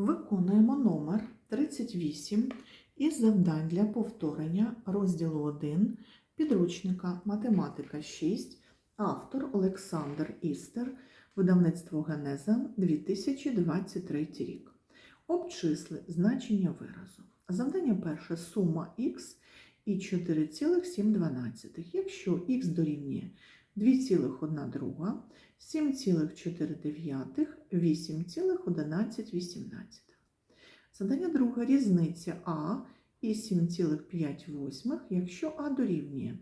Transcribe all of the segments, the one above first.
Виконуємо номер 38 із завдань для повторення розділу 1 підручника Математика 6, автор Олександр Істер, видавництво Генеза 2023 рік. Обчисли значення виразу. Завдання перше сума х і 4,7. Якщо х дорівнює 2,1 друга, 7,4, 8,11. Задання друге різниця А і 7,5, якщо А дорівнює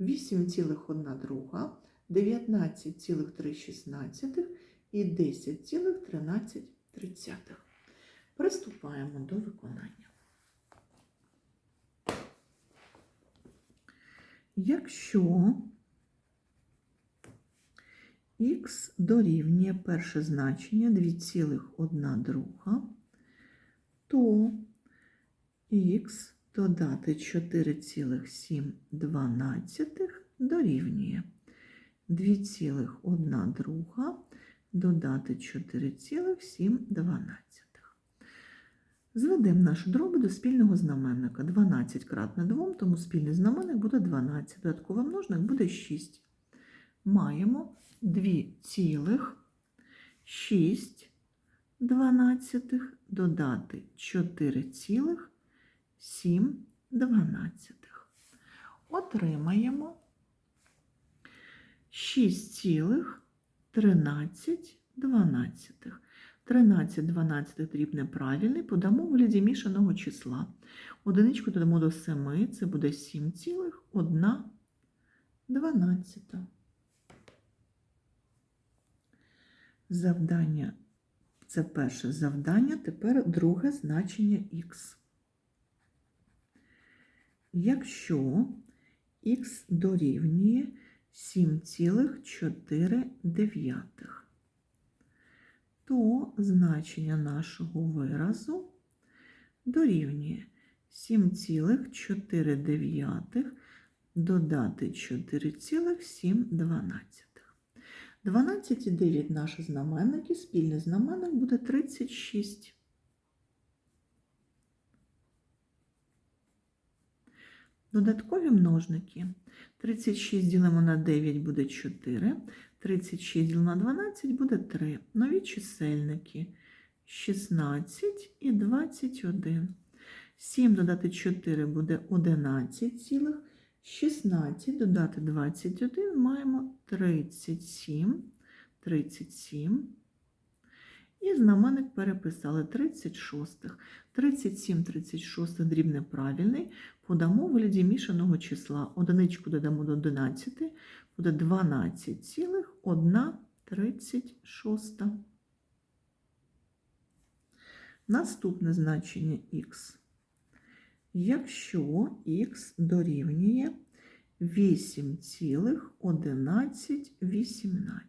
8,1 друга, 19,3 і 10,13. Приступаємо до виконання. Якщо х дорівнює перше значення 2,1 друга, то х додати 4,7 дорівнює 2,1 друга додати 4,7. Зведемо наші дроби до спільного знаменника. 12 кратне 2, тому спільний знаменник буде 12, додатковий множник буде 6. Маємо 2,6 дванадцятих додати 4,7 дванадцятих. Отримаємо 6,13 дванадцятих. 13 12 дріб неправильний, подамо в вигляді мішаного числа. Одиничку додамо до 7, це буде 7,1 дванадцята. Завдання це перше завдання, тепер друге значення х. Якщо х дорівнює 7,4, то значення нашого виразу дорівнює 7,4 додати 4,7. 12,9 наші знаменники, спільний знаменник буде 36. Додаткові множники. 36 ділимо на 9 буде 4, 36 ділимо на 12 буде 3. Нові чисельники 16 і 21. 7 додати 4 буде 11 цілих. 16 додати 21 маємо 37, 37. І знаменник переписали 36. 37, 36 дріб неправильний. Подамо в вигляді мішаного числа. Одиничку додамо до 11, буде 12,136. Наступне значення х. Якщо х дорівнює 8,11,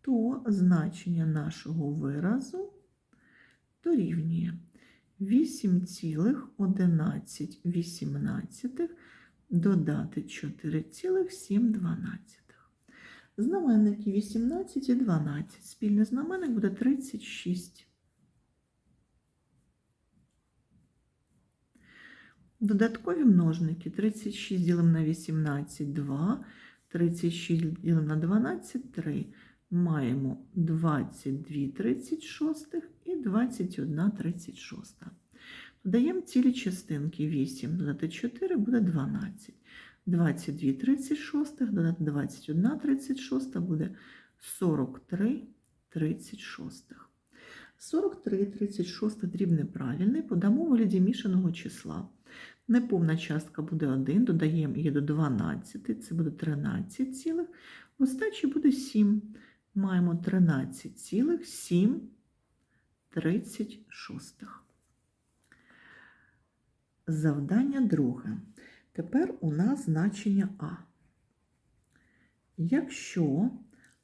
то значення нашого виразу дорівнює 8,11 додати 4,7. Знаменники 18 і 12. Спільний знаменник буде 36. Додаткові множники 36 ділимо на 18 2, 36 ділимо на 12 3. Маємо 22 36 і 21 36. Додаємо цілі частинки 8, додати 4 буде 12. 22 36 додати 21 36 буде 43 36. 43 36 дріб неправильний, подамо у вигляді мішаного числа. Неповна частка буде 1, додаємо її до 12, це буде 13 цілих, в остачі буде 7. Маємо 13,736. Завдання друге. Тепер у нас значення А. Якщо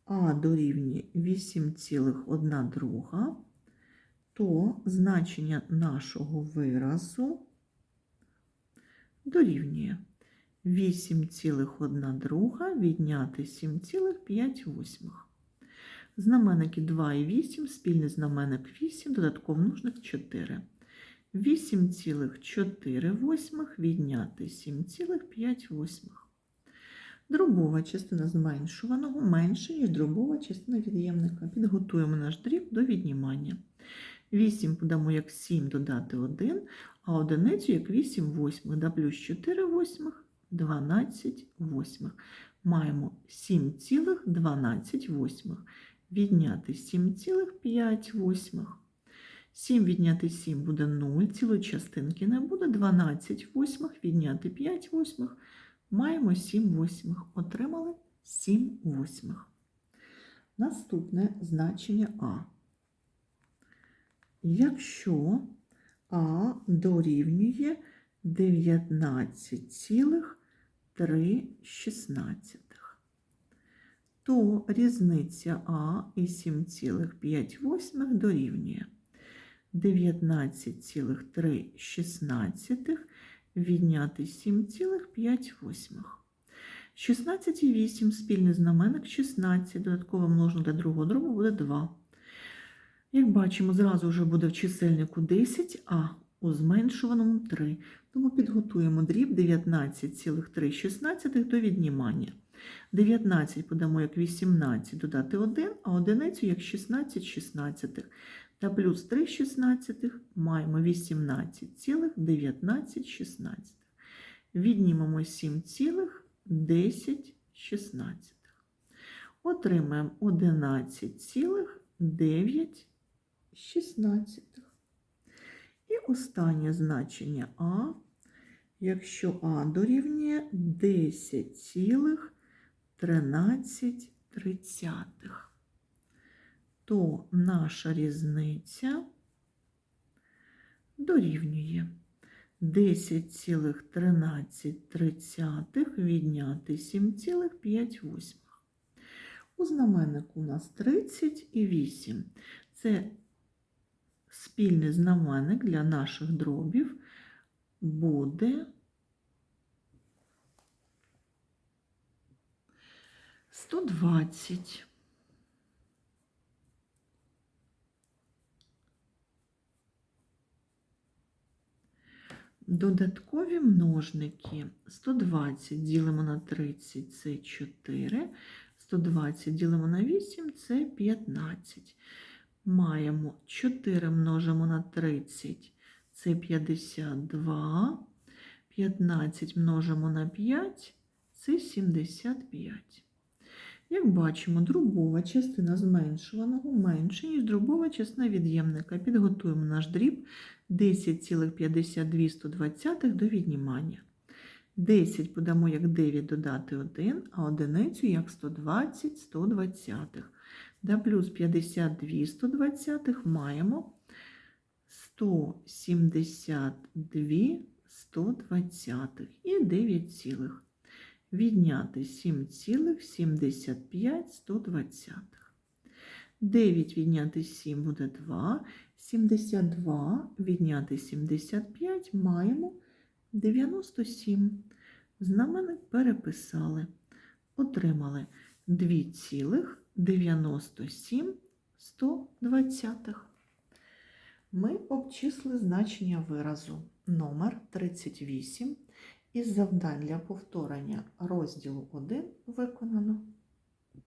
А дорівнює 8,1 друга, то значення нашого виразу дорівнює 8,1 друга відняти 7,5. Знаменники 2 і 8, спільний знаменник 8, додатковий множник 4. 8,4 відняти 7,5. Дробова частина зменшуваного менше, ніж дробова частина від'ємника. Підготуємо наш дріб до віднімання. 8 подамо як 7 додати 1, а одиницю як 8 восьмих. Да плюс 4 восьмих, 12 восьмих. Маємо 7,12 восьмих. Відняти 7,5 восьмих. 7 відняти 7 буде 0, цілої частинки не буде, 12 восьмих відняти 5 восьмих, маємо 7 восьмих, отримали 7 восьмих. Наступне значення А. Якщо А дорівнює 19,3, то різниця А і 7,5 дорівнює 19,3 відняти 7,5. 16,8 спільний знаменник 16, додатково множник для другого дробу буде 2. Як бачимо, зразу вже буде в чисельнику 10, а у зменшуваному 3. Тому підготуємо дріб 19,3 до віднімання. 19 подамо як 18 додати 1, а одиницю як 16 16. Та плюс 3 шістнадцятих маємо 18,19 шістнадцятих. Віднімемо 7,10 шістнадцятих. Отримаємо 11,9 шістнадцятих. І останнє значення А, якщо А дорівнює 10,13 то наша різниця дорівнює 10,13 відняти 7,5. У знаменнику у нас 30 і 8. Це спільний знаменник для наших дробів буде 120. Додаткові множники 120 ділимо на 30 це 4, 120 ділимо на 8 це 15. Маємо 4 множимо на 30 це 52, 15 множимо на 5 це 75. Як бачимо, дробова частина зменшуваного менше, ніж дробова частина від'ємника. Підготуємо наш дріб 10,52 до віднімання. 10 подамо як 9 додати 1, а одиницю як 120 120. Да плюс 52 120 маємо 172 120 і 9 цілих відняти 7,75. 9 відняти 7 буде 2. 72 відняти 75 маємо 97. Знаменник переписали. Отримали 2,97. Ми обчисли значення виразу номер 38 із завдань для повторення розділу 1 виконано.